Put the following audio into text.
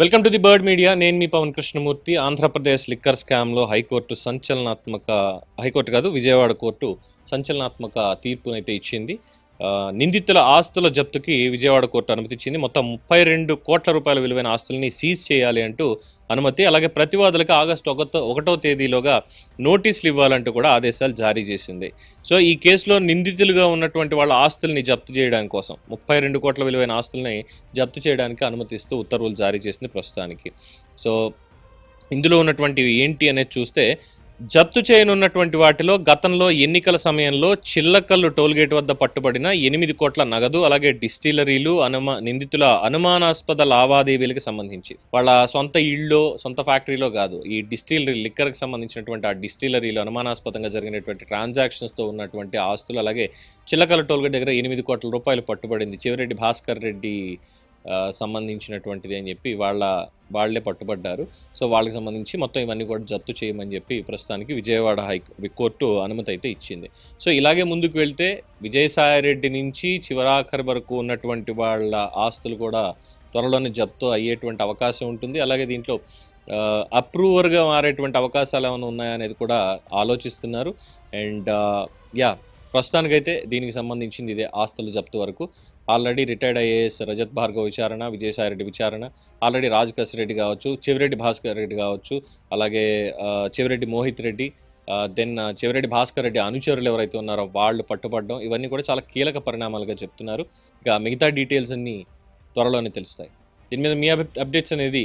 Welcome to the bird media నేను మీ Pavan Krishnamurthy. Andhra Pradesh liquor స్కామ్లో హైకోర్టు సంచలనాత్మక హైకోర్టు కాదు విజయవాడ కోర్టు సంచలనాత్మక తీర్పునైతే ఇచ్చింది. నిందితుల ఆస్తుల జప్తుకి విజయవాడ కోర్టు అనుమతిచ్చింది. మొత్తం ముప్పై రెండు కోట్ల రూపాయల విలువైన ఆస్తుల్ని సీజ్ చేయాలి అంటూ అనుమతి. అలాగే ప్రతివాదులకు ఆగస్టు ఒకటో ఒకటో తేదీలోగా నోటీసులు ఇవ్వాలంటూ కూడా ఆదేశాలు జారీ చేసింది. సో ఈ కేసులో నిందితులుగా ఉన్నటువంటి వాళ్ళ ఆస్తుల్ని జప్తు చేయడానికి కోసం ముప్పై రెండు కోట్ల విలువైన ఆస్తుల్ని జప్తు చేయడానికి అనుమతిస్తూ ఉత్తర్వులు జారీ చేసింది ప్రస్తుతానికి. సో ఇందులో ఉన్నటువంటి ఏంటి అనేది చూస్తే జప్తు చేయనున్నటువంటి వాటిలో గతంలో ఎన్నికల సమయంలో చిల్లకల్లు టోల్గేట్ వద్ద పట్టుబడిన ఎనిమిది కోట్ల నగదు అలాగే డిస్టిలరీలు అనుమా నిందితుల అనుమానాస్పద లావాదేవీలకు సంబంధించి. వాళ్ళ సొంత ఇళ్ళో సొంత ఫ్యాక్టరీలో కాదు ఈ డిస్టిలరీ లిక్కర్కి సంబంధించినటువంటి ఆ డిస్టిలరీలు అనుమానాస్పదంగా జరిగినటువంటి ట్రాన్సాక్షన్స్తో ఉన్నటువంటి ఆస్తులు అలాగే చిల్లకల్లు టోల్గేట్ దగ్గర ఎనిమిది కోట్ల రూపాయలు పట్టుబడింది. చివరెడ్డి భాస్కర్ రెడ్డి సంబంధించినటువంటిది అని చెప్పి వాళ్ళ వాళ్ళే పట్టుబడ్డారు. సో వాళ్ళకి సంబంధించి మొత్తం ఇవన్నీ కూడా జప్తు చేయమని చెప్పి ప్రస్తుతానికి విజయవాడ హై కోర్టు అనుమతి అయితే ఇచ్చింది. సో ఇలాగే ముందుకు వెళ్తే విజయసాయిరెడ్డి నుంచి చివరాఖరి వరకు ఉన్నటువంటి వాళ్ళ ఆస్తులు కూడా త్వరలోనే జప్తు అయ్యేటువంటి అవకాశం ఉంటుంది. అలాగే దీంట్లో అప్రూవర్గా మారేటువంటి అవకాశాలు ఏమైనా ఉన్నాయా అనేది కూడా ఆలోచిస్తున్నారు. అండ్ యా ప్రస్తుతానికైతే దీనికి సంబంధించింది ఇదే ఆస్తుల జప్తు వరకు. Already retired IAS Rajat Bhargav విచారణ విజయసాయిరెడ్డి విచారణ ఆల్రెడీ రాజకస్ రెడ్డి కావచ్చు చెవిరెడ్డి భాస్కర్ రెడ్డి కావచ్చు అలాగే చెవిరెడ్డి మోహిత్ రెడ్డి దెన్ చివరెడ్డి భాస్కర్ రెడ్డి అనుచరులు ఎవరైతే ఉన్నారో వాళ్ళు పట్టుబడడం ఇవన్నీ కూడా చాలా కీలక పరిణామాలుగా చెప్తున్నారు. ఇక మిగతా డీటెయిల్స్ అన్నీ త్వరలోనే తెలుస్తాయి. దీని మీద మీ అప్డేట్స్ అనేది